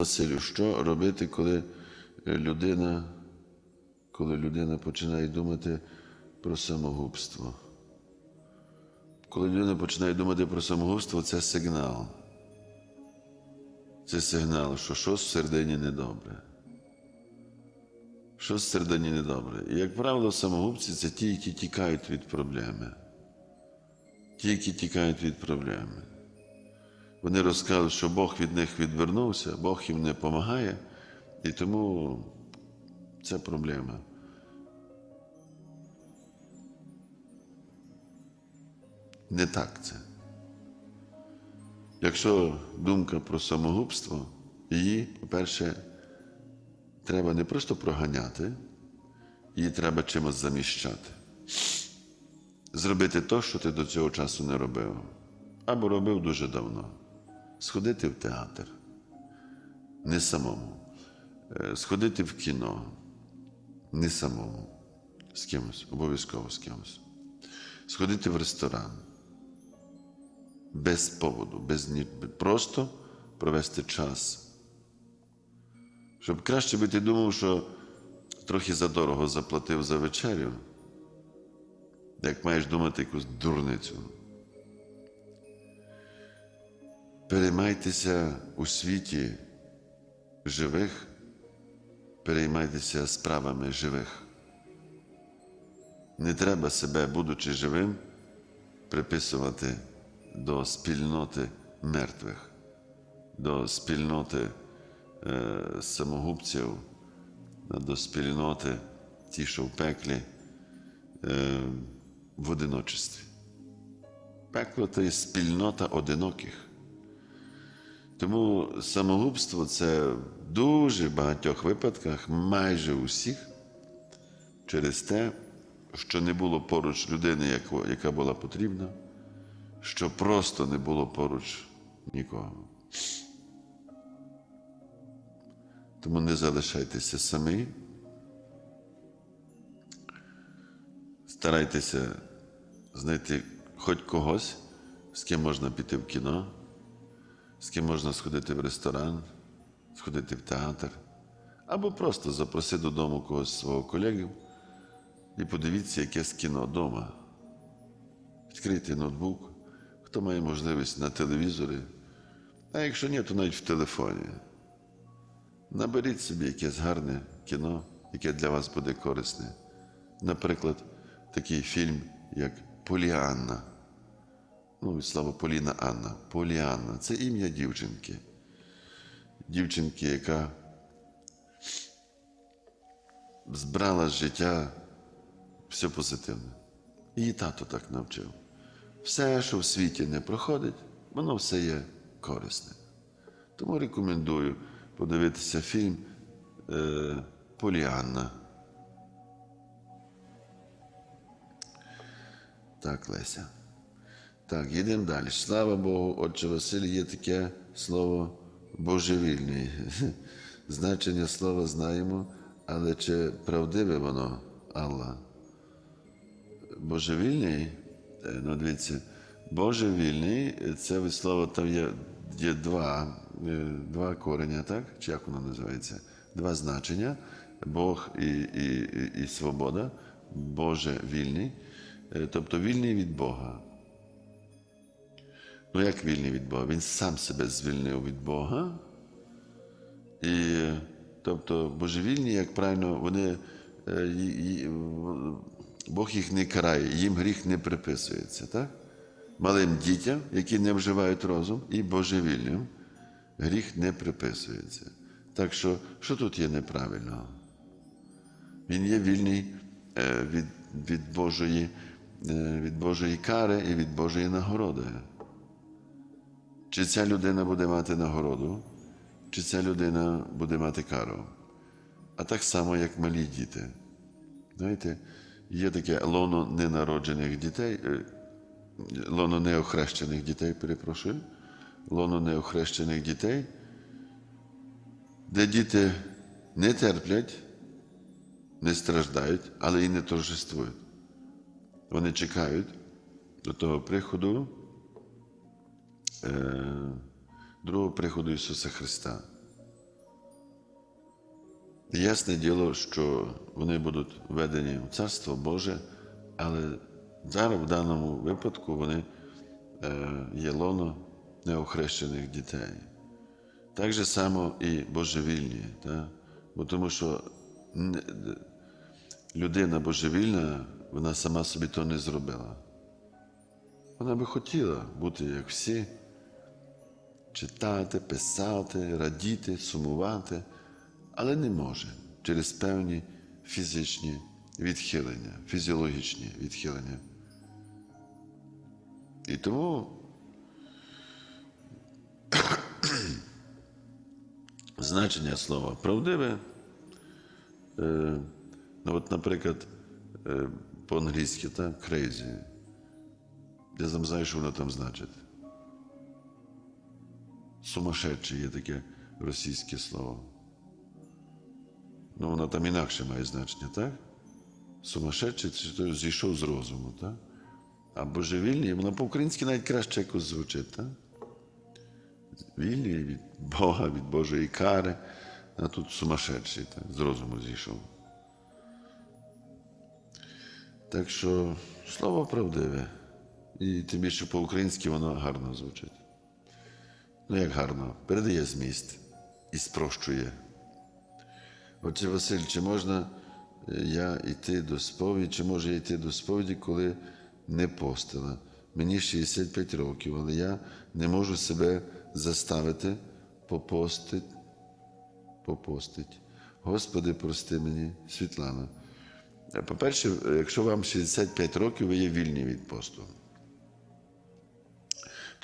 Василю, що робити, коли е, людина, коли людина починає думати про самогубство? Коли людина починає думати про самогубство, це сигнал. Це сигнал, що щось всередині недобре. Щось всередині недобре. І, як правило, самогубці це ті, які тікають від проблеми. Ті, які тікають від проблеми. Вони розказують, що Бог від них відвернувся, Бог їм не допомагає, і тому це проблема. Не так це. Якщо думка про самогубство, її, по-перше, треба не просто проганяти, її треба чимось заміщати. Зробити те, що ти до цього часу не робив, або робив дуже давно. Сходити в театр, не самому. Е, Сходити в кіно, не самому, з кимось, обов'язково з кимось. Сходити в ресторан без поводу, без просто провести час. Щоб краще би ти думав, що трохи задорого заплатив за вечерю, як маєш думати якусь дурницю. Переймайтеся у світі живих, переймайтеся справами живих. Не треба себе, будучи живим, приписувати до спільноти мертвих, до спільноти е, самогубців, до спільноти ті, що в пеклі, е, в одиночестві. Пекло це спільнота одиноких. Тому самогубство це в дуже багатьох випадках, майже усіх, через те, що не було поруч людини, яка була потрібна, що просто не було поруч нікого. Тому не залишайтеся самі. Старайтеся знайти хоч когось, з ким можна піти в кіно, з ким можна сходити в ресторан, сходити в театр, або просто запроси додому когось свого колегів і подивіться якесь кіно вдома. Відкрийте ноутбук, хто має можливість на телевізорі, а якщо ні, то навіть в телефоні. Наберіть собі якесь гарне кіно, яке для вас буде корисне. Наприклад, такий фільм, як Поліанна. Ну, від Поліна Анна. Поліанна це ім'я дівчинки. Дівчинки, яка збрала з життя все позитивне. Її тато так навчив. Все, що в світі не проходить, воно все є корисне. Тому рекомендую подивитися фільм е, Поліанна. Так, Леся. Так, їдемо далі. Слава Богу, отче Василь, є таке слово божевільний. Значення слова знаємо, але чи правдиве воно, Алла? Божевільний, е, ну дивіться, божевільний це від слова там є, є два, е, два кореня, так? Чи як воно називається? Два значення Бог і, і, і, і свобода, Боже вільний, Е, тобто вільний від Бога. Ну, як вільний від Бога? Він сам себе звільнив від Бога. І, тобто, божевільні, як правильно, вони, е, Бог їх не карає, їм гріх не приписується. так? Малим дітям, які не вживають розум, і божевільним гріх не приписується. Так що, що тут є неправильного? Він є вільний е, від, від, Божої, е, від Божої кари і від Божої нагороди. Чи ця людина буде мати нагороду, чи ця людина буде мати кару. А так само, як малі діти. Знаєте, є таке лоно ненароджених дітей, е, лоно неохрещених дітей, перепрошую, лоно неохрещених дітей, де діти не терплять, не страждають, але і не торжествують. Вони чекають до того приходу, другого приходу Ісуса Христа. Ясне діло, що вони будуть введені в Царство Боже, але зараз в даному випадку вони е, є лоно неохрещених дітей. Так же само і божевільні. Та? Бо тому що людина божевільна, вона сама собі то не зробила. Вона би хотіла бути як всі, читати, писати, радіти, сумувати, але не може через певні фізичні відхилення, фізіологічні відхилення. І тому значення слова правдиве. Е, ну, от, наприклад, е, по-англійськи, так, crazy. Я сам знаю, що воно там значить. Сумасшедший є таке російське слово. Ну, воно там інакше має значення, так? Сумасшедший це той зійшов з розуму, так? А божевільний, воно по-українськи навіть краще якось звучить, так? Вільний від Бога, від Божої кари, а тут сумасшедший, так? з розуму зійшов. Так що слово правдиве. І тим більше по-українськи воно гарно звучить. Ну, як гарно, передає зміст і спрощує. Отже, Василь, чи можна е, я йти до сповіді, чи може я йти до сповіді, коли не постила? Мені 65 років, але я не можу себе заставити попостить. попостить. Господи, прости мені, Світлана. Е, По-перше, е, якщо вам 65 років, ви є вільні від посту.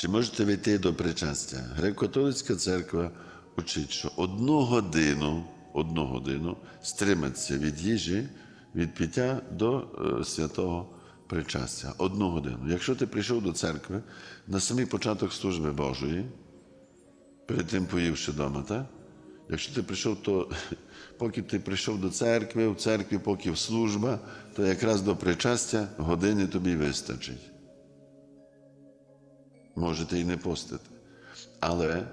Чи можете ви йти до причастя? Греко-католицька церква учить, що одну годину, одну годину стриматися від їжі, від пиття до е, святого причастя. Одну годину. Якщо ти прийшов до церкви на самий початок служби Божої, перед тим поївши вдома, так? Якщо ти прийшов, то поки ти прийшов до церкви, в церкві, поки в служба, то якраз до причастя години тобі вистачить можете і не постити. Але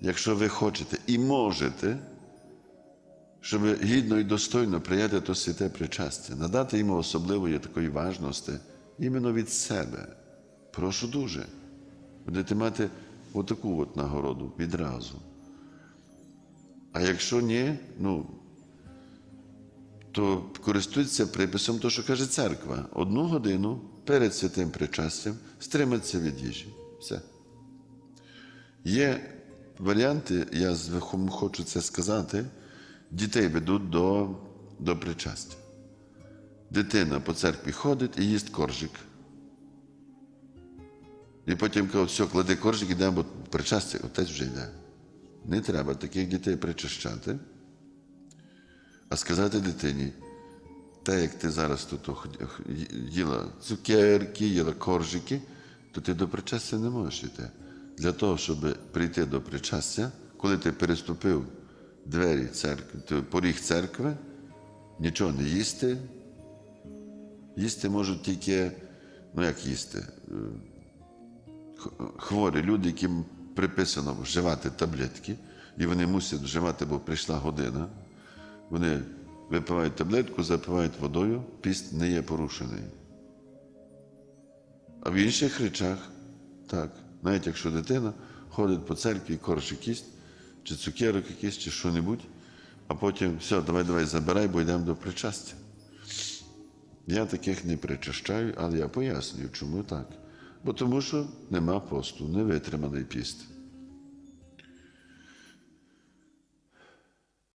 якщо ви хочете і можете, щоб гідно і достойно прийняти то святе причастя, надати йому особливої такої важності іменно від себе. Прошу дуже. Будете мати отаку от нагороду відразу. А якщо ні, ну, то користуйтеся приписом, то, що каже церква, одну годину перед святим причастям стриматися від їжі. Все. Є варіанти, я хочу це сказати, дітей ведуть до, до причастя. Дитина по церкві ходить і їсть коржик. І потім кажуть, все, клади коржик, йдемо, бо причастя, отець вже йде. Не треба таких дітей причащати а сказати дитині, те, як ти зараз тут їла цукерки, їла коржики, то ти до причастя не можеш йти. Для того, щоб прийти до причастя, коли ти переступив двері церкви, поріг церкви, нічого не їсти. Їсти можуть тільки, ну як їсти, е, хворі люди, яким приписано вживати таблетки, і вони мусять вживати, бо прийшла година. Вони випивають таблетку, запивають водою, піст не є порушений. А в інших речах, так, навіть якщо дитина ходить по церкві, коржик їсть, чи цукерок якийсь, чи що-небудь, а потім все, давай, давай, забирай, бо йдемо до причастя. Я таких не причащаю, але я пояснюю, чому так. Бо тому що нема посту, не витриманий піст.